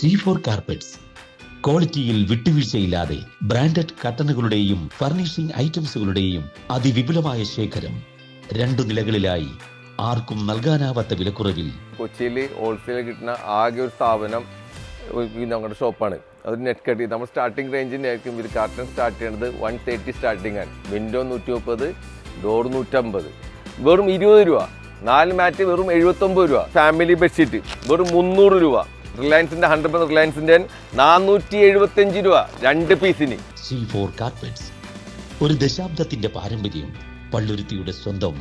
C four carpets. ക്വാളിറ്റിയിൽ വിട്ടുവീഴ്ചയില്ലാതെ branded കട്ടണുകളുടെയും furnishing ഐറ്റംസുകളുടെയും അതിവിപുലമായ ശേഖരം രണ്ടു നിലകളിലായി ആർക്കും നൽകാനാവാത്ത വിലക്കുറവിൽ. കൊച്ചിയിൽ ഹോൾസെയിൽ കിട്ടുന്ന ആകെ ഒരു സ്ഥാപനം ഞങ്ങളുടെ ഷോപ്പാണ്. അത് നെറ്റ് കട്ട് ചെയ്ത് നമ്മൾ സ്റ്റാർട്ടിംഗ് റേഞ്ചിനായിരിക്കും ഇത് കാർട്ടൺ സ്റ്റാർട്ട് ചെയ്യുന്നത് വൺ തേർട്ടി സ്റ്റാർട്ടിംഗ് ആണ്. വിൻഡോ നൂറ്റി മുപ്പത് ഡോർ നൂറ്റമ്പത്. വെറും ഇരുപത് രൂപ. നാല് മാറ്റ് വെറും എഴുപത്തൊമ്പത് രൂപ. ഫാമിലി ബെഡ്ഷീറ്റ് വെറും മുന്നൂറ് രൂപ. റിലയൻസിന്റെ ഹൺഡ്രഡ് പെർസെന്റ് റിലയൻസിന്റെ നാനൂറ്റി എഴുപത്തഞ്ച് രൂപ രണ്ട് പീസിന് സി ഫോർ കാർപ്പറ്റ്സ് ഒരു ദശാബ്ദത്തിന്റെ പാരമ്പര്യം പള്ളുരുത്തിയുടെ സ്വന്തം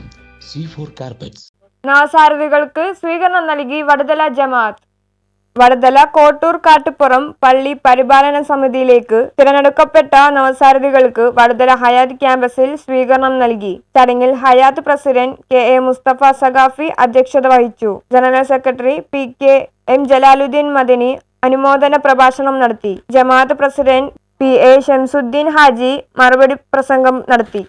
സി ഫോർ കാർപ്പറ്റ്സ് നവസാരഥികൾക്ക് സ്വീകരണം നൽകി വടുതല ജമാഅത്ത്. വടുതല കോട്ടൂർ കാട്ടുപുറം പള്ളി പരിപാലന സമിതിയിലേക്ക് തിരഞ്ഞെടുക്കപ്പെട്ട നവസാരഥികൾക്ക് വടതല ഹയാത്ത് ക്യാമ്പസിൽ സ്വീകരണം നൽകി. ചടങ്ങിൽ Hayath president K A Mustafa Saqafi അധ്യക്ഷത വഹിച്ചു. General secretary P K M Jalaluddeen Madani അനുമോദന പ്രഭാഷണം നടത്തി. Jamaath president P A Shamsuddeen Haji മറുപടി പ്രസംഗം നടത്തി.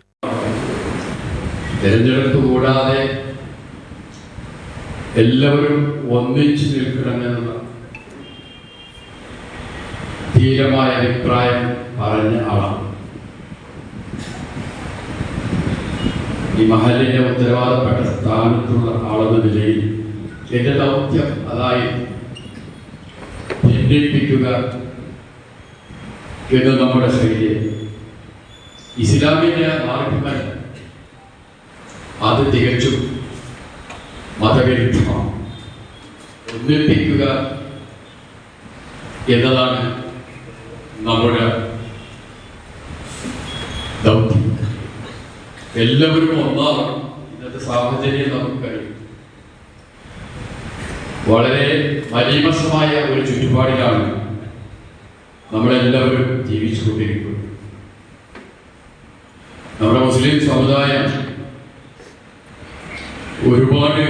തെരഞ്ഞെടുപ്പ് കൂടാതെ എല്ലാവരും ഒന്നിച്ചു നിൽക്കണമെന്ന ധീരമായ അഭിപ്രായം പറഞ്ഞ ആളാണ്. ഈ മഹലിന്റെ ഉത്തരവാദപ്പെട്ട സ്ഥാനത്തുള്ള ആളെന്ന നിലയിൽ എന്റെ ദൗത്യം അതായി ഭിന്നിപ്പിക്കുക എന്ന് നമ്മുടെ ശൈലി ഇസ്ലാമിന്റെ മാർഗങ്ങൾ അത് തികച്ചും മതവിരുദ്ധമാണ്. ഒന്നിപ്പിക്കുക എന്നതാണ് നമ്മുടെ ദൗത്യം. എല്ലാവരും ഒന്നാണ് ഇന്നത്തെ സാഹചര്യം നമുക്കറിയും വളരെ മലീമസമായ ഒരു ചുറ്റുപാടിലാണ് നമ്മളെല്ലാവരും ജീവിച്ചുകൊണ്ടിരിക്കുന്നത്. നമ്മുടെ മുസ്ലിം സമുദായം ഒരുപാട്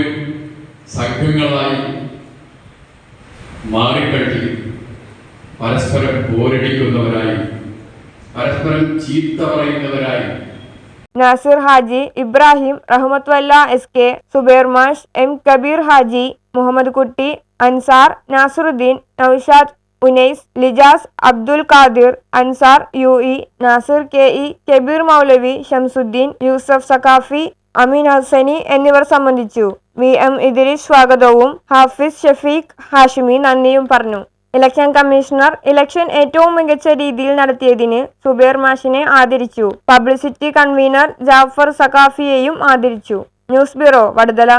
സംഘങ്ങളായി മാറിക്കഴിഞ്ഞു പരസ്പരം പോരടിക്കുന്നവരായി പരസ്പരം ചീത്ത പറയുന്നവരായി. നാസിർ ഹാജി ഇബ്രാഹിം റഹ്മത്വല്ല എസ് കെ സുബേർ മാഷ് M Kabeer Haji Muhammad Kutty Ansar Nasaruddeen Noushad Unais Lijas Abdul Khadir Ansar U E Nasir K E Kabeer Moulavi Shamsuddeen Yusuf Saqafi Ameen Hasani എന്നിവർ സംബന്ധിച്ചു. വി എം ഇദ്രീസ് സ്വാഗതവും ഹാഫിസ് ഷഫീഖ് ഹാഷിമി നന്ദിയും പറഞ്ഞു. ഇലക്ഷൻ കമ്മീഷണർ ഇലക്ഷൻ ഏറ്റവും മികച്ച രീതിയിൽ നടത്തിയതിന് സുബേർ മാഷിനെ ആദരിച്ചു. പബ്ലിസിറ്റി കൺവീനർ ജാഫർ സഖാഫിയെയും ആദരിച്ചു. News bureau Vaduthala.